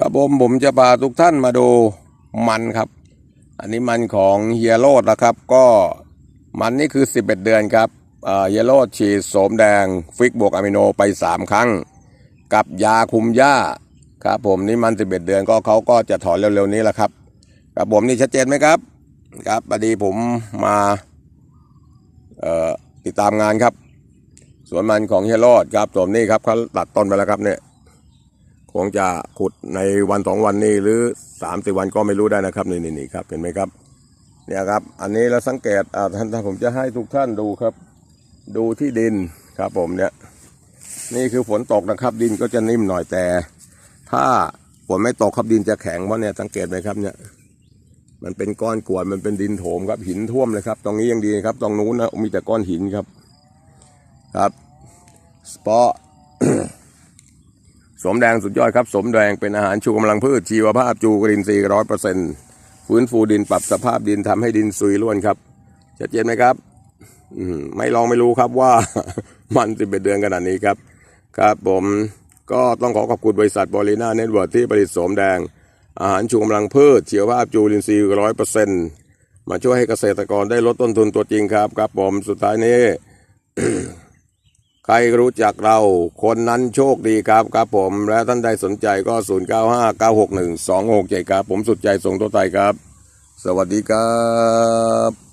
ครับผมผมจะพาทุกท่านมาดูมันครับ อันนี้มันของเฮียโรดนะครับ ก็มันนี่คือ 11 เดือนครับเฮียโรดฉีดโสมแดงฟิกบวกอะมิโนไป 3 ครั้ง กับยาคุมหญ้าครับผมนี่มัน 11 เดือนก็เขาก็จะถอนเร็วๆนี้แหละครับครับผมนี่ชัดเจนไหมครับ ครับพอดีผมมาติดตามงานครับ สวนมันของเฮียโรดครับผมนี่ครับเขาตัดต้นไปแล้วครับเนี่ย งจะขุดในวันสองวันนี้หรือสามสี่วันก็ไม่รู้ได้นะครับนี่นี่นครับเห็นไหมครับเนี่ยครับ อันนี้เราสังเกตอ่าท่านท่านผมจะให้ทุกท่านดูครับ ดูที่ดินครับผมเนี่ย นี่คือฝนตกนะครับ ดินก็จะนิ่มหน่อยแต่ ถ้าฝนไม่ตกครับดินจะแข็งเพราะเนี่ยสังเกตไหมครับเนี่ย มันเป็นก้อนกรวดมันเป็นดินโถมครับหินท่วมเลยครับ ตรงนี้ยังดีครับ ตรงนู้นนะมีแต่ก้อนหินครับ ครับสปอ สมแดงสุดยอดครับ สมแดงเป็นอาหารชูกำลังพืชชีวภาพจูกรินทรีย์ร้อยเปอร์เซ็นต์ฟื้นฟูดินปรับสภาพดินทำให้ดินซุยล้วนครับชัดเจนไหมครับ อืมไม่ลองไม่รู้ครับว่ามันสิบเอ็ดเดือนขนาดนี้ครับ ครับผมก็ต้องขอขอบคุณบริษัทบริน่าเน็ตเวิร์ที่ผลิตสมแดง อาหารชูกำลังพืชชีวภาพจูรินทรีย์ร้อยเปอร์เซ็นต์มาช่วยให้เกษตรกรได้ลดต้นทุนตัวจริงครับ ครับผมสุดท้ายนี้ ใครรู้จักเราคนนั้นโชคดีครับครับผม และท่านใดสนใจก็ 0 9 5 9 6 1 2 6 7ครับ ผมสุดใจส่งตัวไตครับ สวัสดีครับ